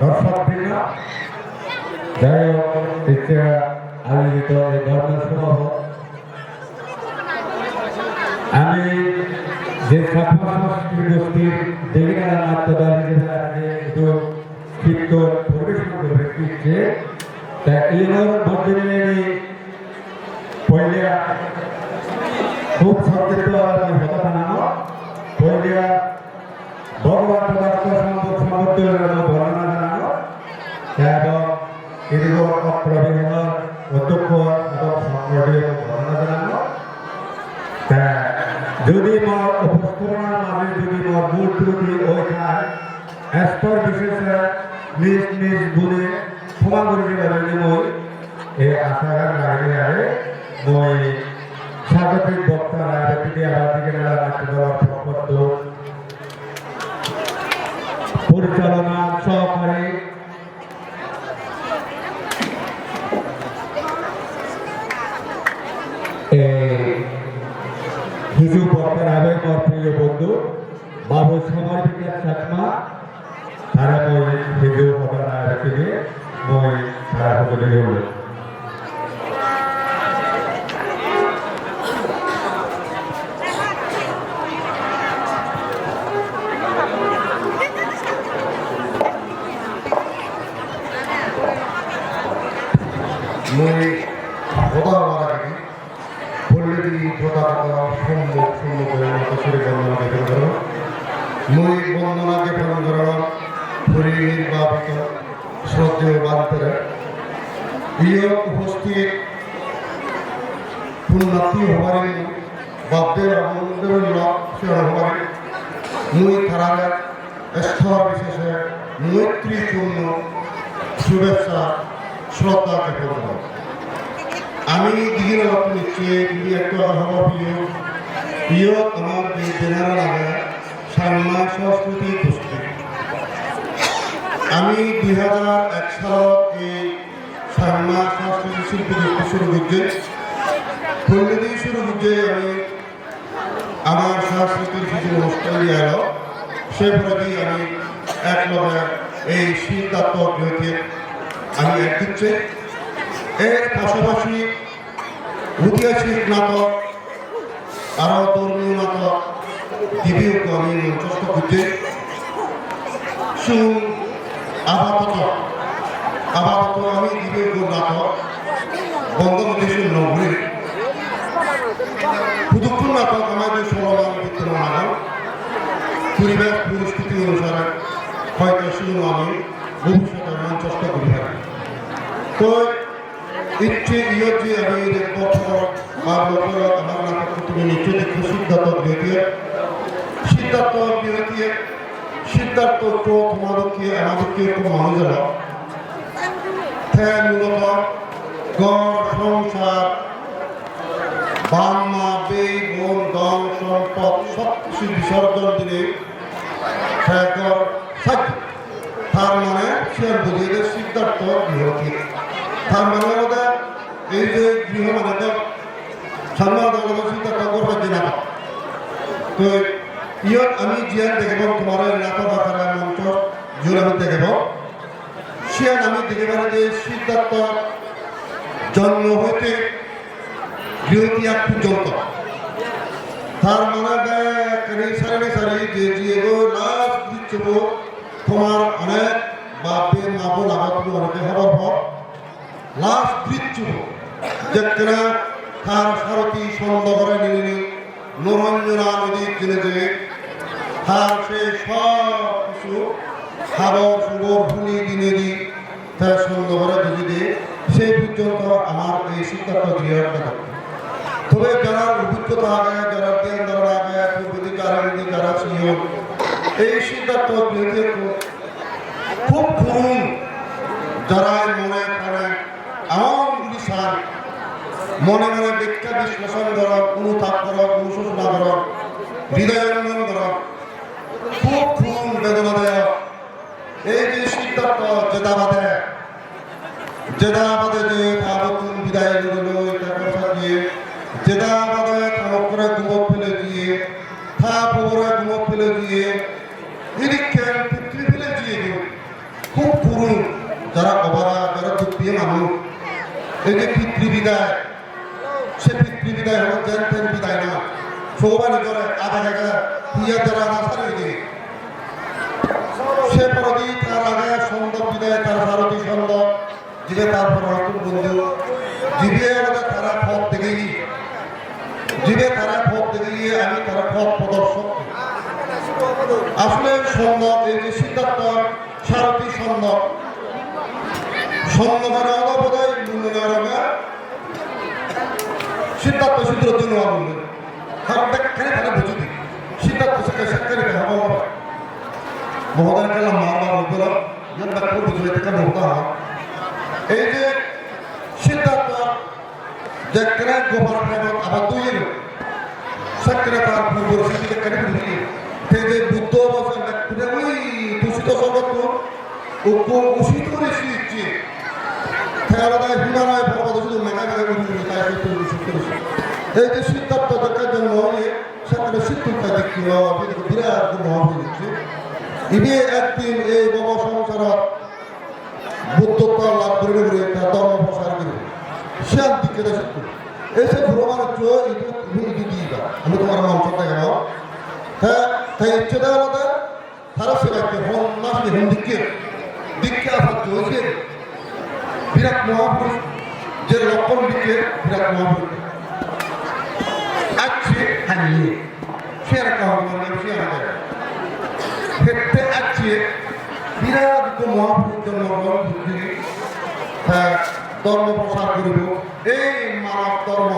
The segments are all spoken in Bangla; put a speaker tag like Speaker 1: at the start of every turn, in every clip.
Speaker 1: দর্শকবৃন্দ যাই হোক আয়োজিত এই ধর্মসমাহ আমি যে ছাত্র সংস্কৃতি গোষ্ঠীর দেবিকা নাট্যদল হিসেবে আজকে একটু কীর্তন পরিবেশন করে দিচ্ছে তা এর মধ্যে পहिले খুব সংক্ষিপ্ত ত্রুটি ওই খায় স্তর বিশেষে নিজ নিজ গুণে ক্ষমা করে দিবে মই এই আশাগার লাগে মই স্বাগতিক বক্তা রাজনীতি আবাদিকে নাট্য দেওয়ার প্রপত্র পরিচালনা সহকারী হিজু বক্তার আবেগ প্রিয় বন্ধু। বাবু সমর্পিত চাকমা তারা মই হিজু বক্তার আবেগে
Speaker 2: শ্রদ্ধেয় বান্তের ইয় উপস্থিত পুণ্যার্থী হবারে বাদ্যের আমন্ত্রণ হবারে মই তারারে স্তর বিশেষে মৈত্রীপূর্ণ শুভেচ্ছা, শ্রদ্ধা জ্ঞাপন আমি দিদির অর্থ নিচ্ছি দিদি একটা হব প্রিয়। প্রিয়, আমার জেনারেল আগে সান্না সংস্কৃতি গোষ্ঠী। আমি দুই হাজার এক সান্না সংস্কৃতি শিল্পী শুরু করছি। পল্লীদি শুরু করছে আমি আমার সংস্কৃতির কিছু অনুষ্ঠান দিয়ে এলো সে প্রতি আমি এক লগে এই সিদ্ধার্থ গৃহকে আমি এক দিচ্ছি এর পাশাপাশি ঐতিহাসিক নাটক আরও ধর্মীয় নাটক দিবিও আমি মঞ্চস্থ করছি। শুন আপাতত আপাতত আমি দিবিও নাটক বঙ্গবন্ধু নগরী। পুদুক্ষণ নাটক আমাদের সরমান বিদ্যমান নাটক পরিবেশ পরিস্থিতি অনুসারে হয়তো শুধু আমি, ভবিষ্যতে মঞ্চস্থ করি থাকি তো ইচ্ছে ইয়ে আমি যে বছর বা বছর আমার নাটক তুমি নিশ্চয় দেখো সিদ্ধার্থ বিরতিয়ে সিদ্ধার্থ বিরতিয়ে সিদ্ধার্থ তো তোমাদেরকে, আমাদেরকে হ্যাঁ মূলত গড়, সংসার, বান্না বেই বোন দল সম্পদ সব কিছু বিসর্জন দিলে তার মানে সে বুঝিয়ে সিদ্ধার্থ বিরতি তার মানে এই যে গৃহ মানে তো সিদ্ধার্থ করবে না। তো ইয়ত আমি জিয়ান দেখব তোমার নাটক আকারে মঞ্চ জোর আমি দেখব। সিয়ান আমি দেখব যে সিদ্ধার্থ জন্ম হইতে গৃহত্যাগ পর্যন্ত তার মানে দেয় সারি সারি যে জিয়েগো লাস্ট দিচ্ছ তোমার অনেক বাপে মাপো লাগাত অনেকে হবার পর লাস্ট দিচ্ছ যেখানে তার সারথী সন্দ করে নিয়ে নরঞ্জনা নদীর কিনে যে সে সব কিছু খাবার সুগর ফুলি দিনে দি তার সন্দ করে যদি দিয়ে সেই পর্যন্ত আমার এই সিদ্ধার্থ গৃহের কথা তবে যারা অভিজ্ঞতা আগে যারা জ্ঞান যারা আগে পূর্বদিক আরামদিক যারা ছিল এই সিদ্ধার্থ গৃহকে খুব করুন যারা মনে করে এমন বিশাল মনে মনে ব্যাখ্যা বিশ্লেষণ করা, অনুতাপ করা, অনুশোচনা করা, হৃদয়ঙ্গন করা। খুব খুন বেদনা দেয় এই যে সিদ্ধার্থ জেদাবাদে জেদাবাদে যে আবতুন বিদায় দিল এটা কথা দিয়ে জেদাবাদে খামক করে গুমত ফেলে দিয়ে থা পরে গুমত ফেলে দিয়ে নিরীক্ষণ পৃথিবী ফেলে দিয়ে খুব পুরনো যারা অবারা যারা দুঃখী মানুষ, এই যে পিতৃ বিদায়, সে পিতৃ হলো জেন তেন বিদায় না। সৌবানি করে আধা জায়গা হিয়া যারা না সারি দিয়ে সে পরদি তার আগে সন্ধ্যা বিদায় তার সারথি সন্ধ্যা জিবে তারপর নতুন বন্ধু আমাদের তারা পথ দেখে গিয়ে জিবে তারা পথ দেখে গিয়ে আমি তারা পথ প্রদর্শক আসলে সন্ধ্যা এই যে সিদ্ধার্থ সারথি সন্ধ্যা সন্ধ্যা মানে অবদায় মূল্য সিদ্ধার্থ সূত্রের জন্য বললেন কারণ ব্যাখ্যানে তারা বুঝে দিই সিদ্ধার্থ সাক্ষাৎ হওয়া মহোদয় কালাম হয় এই যে সিদ্ধার্থ যেখানে গোপাল প্রেম আবার দুই তার পূর্ব বুঝি সেই যে বুদ্ধ অবস্থান ব্যাখ্যা ওই দূষিত জগৎ ও উষিত ঋষি ইচ্ছে খেয়ালাদায় হিমালয় পর্বত শুধু মেঘা মেঘা উঠে তাই কিন্তু দূষিত ঋষি এই যে সিদ্ধার্থ দেখার জন্য সেখানে সিদ্ধুকা দেখি বিরাট মহাবীর ইনি একদিন এই নব সংসার বুদ্ধত্ব লাভ করে করে ধর্ম প্রসার করে। শান্তি কেটে সত্য এসে ভ্রমণ আমি তোমার মঞ্চ দেখাব হ্যাঁ তাই ইচ্ছে দেওয়া তারা সেবাকে হন না হন দিকে দিকে আসার চলছে বিরাট মহাপুরুষ। যে লক্ষণ দিকে বিরাট মহাপুরুষ। আছে হানিয়ে সে একটা হবে সে আমাদের ক্ষেত্রে আছে বিরাট মহাপুরুষ জন্মগ্রহণ বুদ্ধি হ্যাঁ ধর্ম প্রসার করিব এই মানব ধর্ম।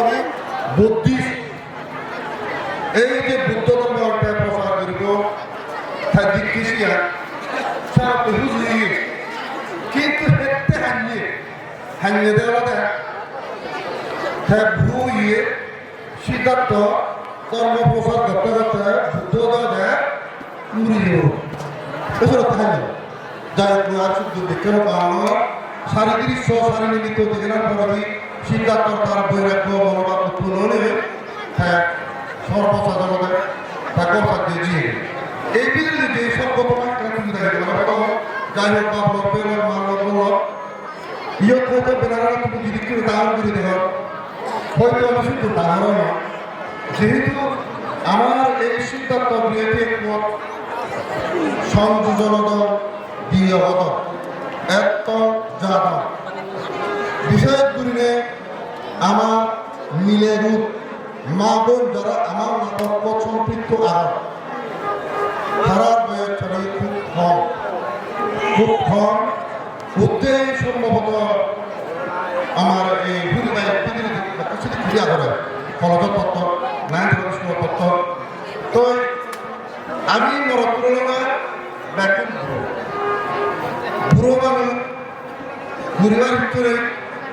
Speaker 2: আমি বুদ্ধিস্ট এই যে বুদ্ধ ধর্মটা প্রসার করিব তার জিজ্ঞেসিয়া সারা বুঝলি। কিন্তু দেওয়া হ্যাঁ ভ্রু ইয়ে সিদ্ধার্থ ধর্ম প্রসার করতে করতে বুদ্ধ দেয় মুড়ি দেব এসব থাকে যাই হোক আর শুদ্ধ দেখে পাওয়ানো সাড়ে তিরিশশো সাড়ে নিমিত্ত দেখলাম পরে সিদ্ধার্থ তার বৈরাগ্য মনোভাব উৎপন্ন হলে হ্যাঁ সর্বসাধারণে তাকে সাথে জিয়ে এই বিরুদ্ধে যে সর্বপ্রমাণ যাই হোক মান বলল ইয়ত হয়তো দান করে দেওয়া হয়তো আমি শুধু দাঁড়ানো যেহেতু আমার এই সিদ্ধান্ত বিয়েতে একমত সংযোজন দিয়ে হত এত জাত বিষয় গুলিনে আমার মিলে রূপ মা বোন যারা আমার নাটক সম্পৃক্ত আর। তারার বয়স ছড়িয়ে খুব কম। খুব কম। উদ্দেশ্য সম্ভবত আমার এই ঘুরি বাই পৃথিবী কিছুটি ক্রিয়া ভিতরে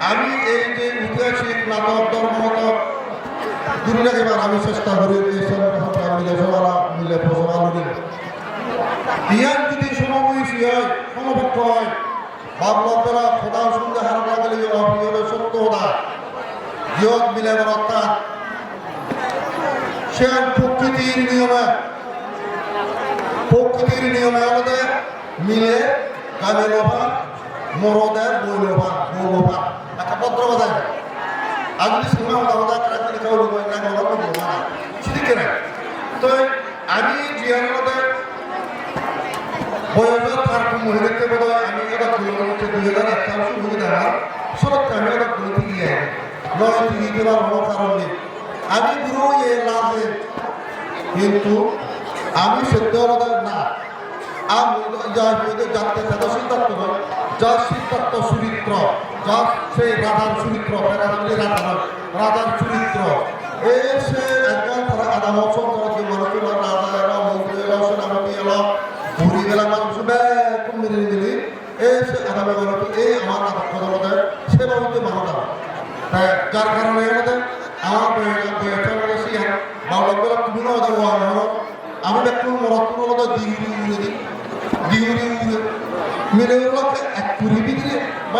Speaker 2: আমি এই যে ঐতিহাসিক নাটক ধর্মমত দুর্গা এবার আমি চেষ্টা করি মিলে সবারা মিলে ইয়ার যদি সমবয়সী হয় সমপক্ষ হয় ভাবলতরা খোদার সঙ্গে হার অপ্রিয় সত্য মিলে অর্থাৎ সে প্রকৃতির নিয়মে প্রকৃতির নিয়মে আমাদের মিলে গাবে লোভা মরদের বউ লোভা একটা পত্র বাজায়। আর যদি হতা কারা যদি কেউ না গলা তো লোভা না তো আমি জিয়ানদের বয়স তার মহিলাকে বোধ আমি এটা দুই হচ্ছে দুই হাজার এক সাল শুরু করে দেওয়া সরকার, আমি এটা দুই থেকে গিয়ে নয় থেকে দেওয়ার কোনো কারণ আমি গুরু এ লাভে, কিন্তু আমি সত্য না। আমি যাতে যাতে সিদ্ধার্থ নয় যা সিদ্ধার্থ চরিত্র যা সেই রাধার চরিত্র রাধার রাধা রাধার চরিত্র এই সে একজন তারা আধা মানুষের রাধা এলো ঘুরি গেলা মানুষ সে আধা আমার রাধা কথা সে যার আমাদের আমার বেশি তুমি না ওদের আমি একটু মরত্ন দিগুড়ি উড়ে মেরে ওগুলোকে এক কুড়ি বিক্রি বা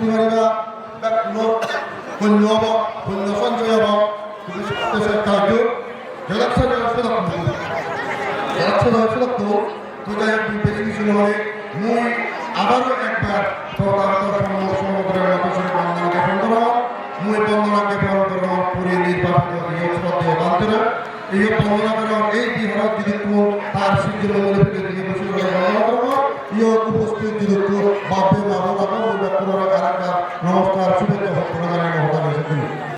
Speaker 2: করি পারিবা শূন্য হব, শূন্য সঞ্চয় হব। কার্য জলাচ্ছয় ব্যবস্থা রাখব জলাচ্ছয় ব্যবস্থা রাখব তো যাই হোক বেশি কিছু নয় মুই আবারও প্রকান্ত সমগ্রের মতো বন্দনা জ্ঞাপন করো মুই বন্দনা